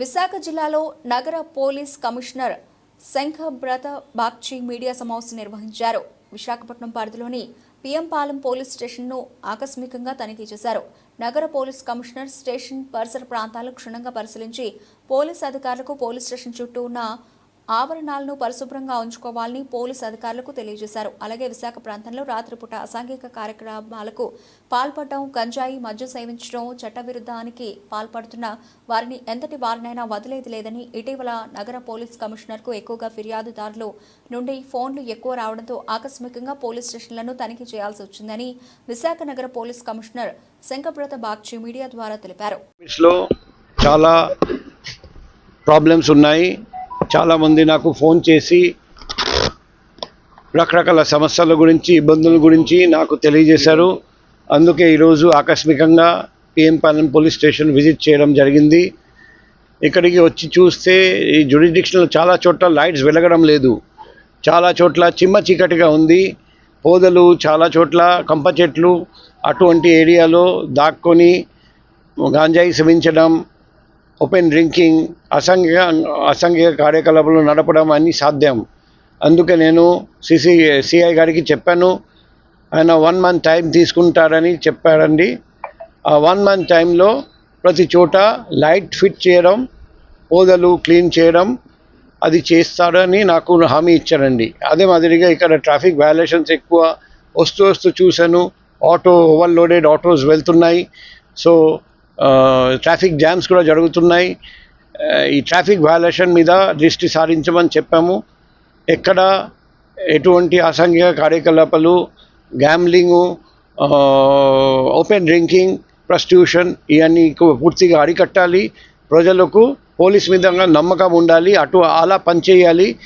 విశాఖ జిల్లాలో నగర police commissioner Shankhabrata Bagchi media సమావేశం నిర్వహించారు. విశాఖపట్నం పరిధిలోని పిఎంపాలెం పోలీస్ స్టేషన్ను ఆకస్మికంగా తనిఖీ చేశారు. నగర పోలీస్ కమిషనర్ స్టేషన్ పరిసర ప్రాంతాలు క్షుణ్ణంగా పరిశీలించి పోలీస్ అధికారులకు పోలీస్ స్టేషన్ చుట్టూ ఉన్న ఆవరణాలను పరిశుభ్రంగా ఉంచుకోవాలని పోలీస్ అధికారులకు తెలియజేశారు. అలాగే విశాఖ ప్రాంతంలో రాత్రిపూట అసాంఘిక కార్యక్రమాలకు పాల్పడడం గంజాయి మద్యం సేవించడం చట్టవిరుద్ధానికి పాల్పడుతున్న వారిని ఎంతటి వారినైనా వదిలేది లేదని ఇటీవల నగర పోలీస్ కమిషనర్కు ఎక్కువగా ఫిర్యాదుదారులు నుండి ఫోన్లు ఎక్కువ రావడంతో ఆకస్మికంగా పోలీస్ స్టేషన్లను తనిఖీ చేయాల్సి వచ్చిందని విశాఖ నగర police commissioner Shankhabrata Bagchi media ద్వారా తెలిపారు. చాలా ప్రాబ్లమ్స్ ఉన్నాయి. చాలామంది నాకు ఫోన్ చేసి రకరకాల సమస్యల గురించి ఇబ్బందుల గురించి నాకు తెలియజేశారు. అందుకే ఈరోజు ఆకస్మికంగా పిఎంపాలెం పోలీస్ స్టేషన్ విజిట్ చేయడం జరిగింది. ఇక్కడికి వచ్చి చూస్తే ఈ జ్యుడిడిక్షన్లో చాలా చోట్ల లైట్స్ వెలగడం లేదు. చాలా చోట్ల చిమ్మ చీకటిగా ఉంది. పోదలు చాలా చోట్ల కంప చెట్లు అటువంటి ఏరియాలో దాక్కొని గాంజాయి సేవించడం ఓపెన్ డ్రింకింగ్ అసంఘిక అసంఘిక కార్యకలాపాలు నడపడం అన్ని సాధ్యం. అందుకే నేను సిసి సిఐ గారికి చెప్పాను ఆయన వన్ మంత్ టైం తీసుకుంటారని చెప్పారండి. ఆ వన్ మంత్ టైంలో ప్రతి చోట లైట్ ఫిట్ చేయడం ఓదలు క్లీన్ చేయడం అది చేస్తారని నాకు హామీ ఇచ్చారండి. అదే మాదిరిగా ఇక్కడ ట్రాఫిక్ వయలేషన్స్ ఎక్కువ వస్తూ వస్తూ చూశాను. ఆటో ఓవర్లోడెడ్ ఆటోస్ వెళ్తున్నాయి. సో ట్రాఫిక్ జామ్స్ కూడా జరుగుతున్నాయి. ఈ ట్రాఫిక్ వయలేషన్ మీద దృష్టి సారించమని చెప్పాము. ఎక్కడ ఎటువంటి అసాంఘిక కార్యకలాపాలు గ్యామ్లింగు ఓపెన్ డ్రింకింగ్ ప్రస్టిట్యూషన్ ఇవన్నీ ఎక్కువ పూర్తిగా అరికట్టాలి. ప్రజలకు పోలీస్ మీద నమ్మకం ఉండాలి. అటు అలా పనిచేయాలి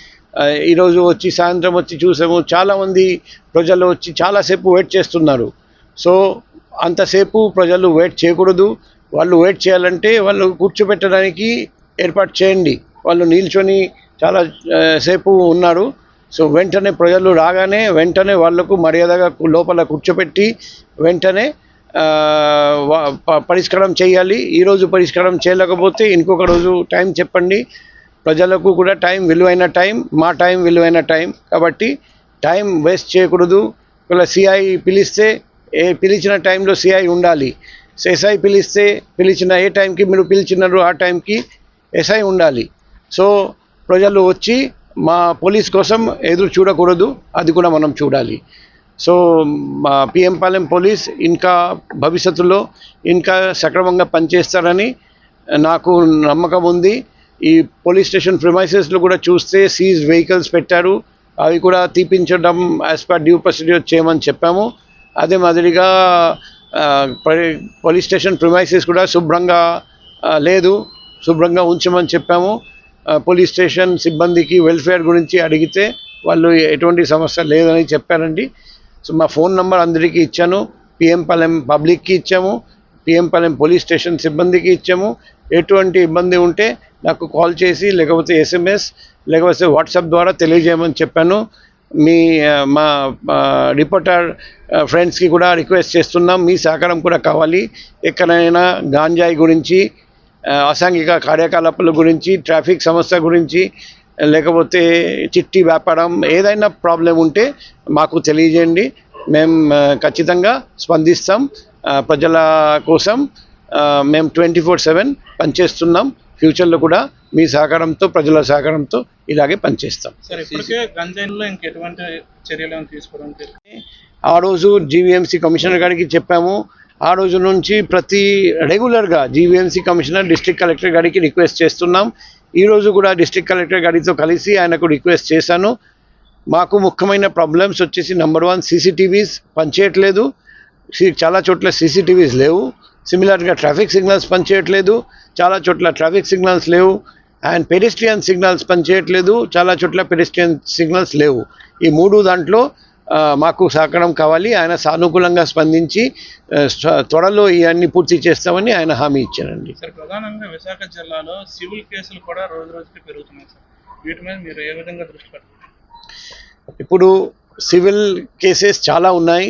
ఈరోజు వచ్చి సాయంత్రం వచ్చి చూసాము. చాలామంది ప్రజలు వచ్చి చాలాసేపు వెయిట్ చేస్తున్నారు. సో అంతసేపు ప్రజలు వెయిట్ చేయకూడదు. వాళ్ళు వెయిట్ చేయాలంటే వాళ్ళు కూర్చోబెట్టడానికి ఏర్పాటు చేయండి. వాళ్ళు నిల్చొని చాలా సేపు ఉన్నారు. సో వెంటనే ప్రజలు రాగానే వెంటనే వాళ్ళకు మర్యాదగా లోపల కూర్చోపెట్టి వెంటనే వా- ప- పరిష్కారం చేయాలి. ఈరోజు పరిష్కారం చేయలేకపోతే ఇంకొక రోజు టైం చెప్పండి. ప్రజలకు కూడా టైం విలువైన టైం మా టైం విలువైన టైం కాబట్టి టైం వేస్ట్ చేయకూడదు. ఒకవేళ సిఐ పిలిస్తే ఏ పిలిచిన టైంలో సిఐ ఉండాలి. ఎస్ఐ పిలిస్తే పిలిచిన ఏ టైంకి మీరు పిలిచినారు ఆ టైంకి ఎస్ఐ ఉండాలి. సో ప్రజలు వచ్చి మా పోలీస్ కోసం ఎదురు చూడకూడదు అది కూడా మనం చూడాలి. సో మా పిఎం పాలెం పోలీస్ ఇంకా భవిష్యత్తులో ఇంకా సక్రమంగా పనిచేస్తారని నాకు నమ్మకం ఉంది. ఈ పోలీస్ స్టేషన్ ప్రిమైసెస్లో కూడా చూస్తే సీజ్ వెహికల్స్ పెట్టారు. అవి కూడా తీపించడం యాజ్ పర్ డ్యూ ప్రొసీడ్యూర్ చేయమని చెప్పాము. అదే మాదిరిగా పోలీస్ స్టేషన్ ప్రిమైసెస్ కూడా శుభ్రంగా లేదు. శుభ్రంగా ఉంచమని చెప్పాము. పోలీస్ స్టేషన్ సిబ్బందికి వెల్ఫేర్ గురించి అడిగితే వాళ్ళు ఎటువంటి సమస్య లేదని చెప్పారండి. సో మా ఫోన్ నంబర్ అందరికీ ఇచ్చాను. పిఎం పాలెం పబ్లిక్కి ఇచ్చాము. పిఎం పాలెం పోలీస్ స్టేషన్ సిబ్బందికి ఇచ్చాము. ఎటువంటి ఇబ్బంది ఉంటే నాకు కాల్ చేసి లేకపోతే ఎస్ఎంఎస్ లేకపోతే వాట్సాప్ ద్వారా తెలియజేయమని చెప్పాను. మీ మా రిపోర్టర్ ఫ్రెండ్స్కి కూడా రిక్వెస్ట్ చేస్తున్నాం. మీ సహకారం కూడా కావాలి. ఎక్కడైనా గాంజాయి గురించి అసాంఘిక కార్యకలాపాల గురించి ట్రాఫిక్ సమస్య గురించి లేకపోతే చిట్టి వ్యాపారం ఏదైనా ప్రాబ్లం ఉంటే మాకు తెలియజేయండి. మేము ఖచ్చితంగా స్పందిస్తాం. ప్రజల కోసం మేము ట్వంటీ ఫోర్ సెవెన్ పనిచేస్తున్నాం ఫ్యూచర్లో కూడా మీ సహకారంతో ప్రజల సహకారంతో ఇలాగే పనిచేస్తాం. ఆ రోజు జీవీఎంసీ కమిషనర్ గారికి చెప్పాము. ఆ రోజు నుంచి ప్రతి రెగ్యులర్గా జీవీఎంసీ కమిషనర్ డిస్ట్రిక్ట్ కలెక్టర్ గారికి రిక్వెస్ట్ చేస్తున్నాం. ఈ రోజు కూడా డిస్ట్రిక్ట్ కలెక్టర్ గారితో కలిసి ఆయనకు రిక్వెస్ట్ చేశాను. మాకు ముఖ్యమైన ప్రాబ్లమ్స్ వచ్చేసి నెంబర్ వన్ సీసీటీవీస్ పనిచేయట్లేదు. చాలా చోట్ల సీసీటీవీస్ లేవు. సిమిలర్గా ట్రాఫిక్ సిగ్నల్స్ పనిచేయట్లేదు. చాలా చోట్ల ట్రాఫిక్ సిగ్నల్స్ లేవు. అండ్ పెడిస్ట్రియన్ సిగ్నల్స్ పనిచేయట్లేదు. చాలా చోట్ల పెడిస్ట్రియన్ సిగ్నల్స్ లేవు. ఈ మూడు దాంట్లో మాకు సహకారం కావాలి. ఆయన సానుకూలంగా స్పందించి త్వరలో ఇవన్నీ పూర్తి చేస్తామని ఆయన హామీ ఇచ్చారండి. సార్ ప్రధానంగా విశాఖ జిల్లాలో సివిల్ కేసులు కూడా రోజు రోజుకి పెరుగుతున్నాయి సార్. వీటి మీద మీరు ఏ విధంగా దృష్టి ఇప్పుడు సివిల్ కేసెస్ చాలా ఉన్నాయి.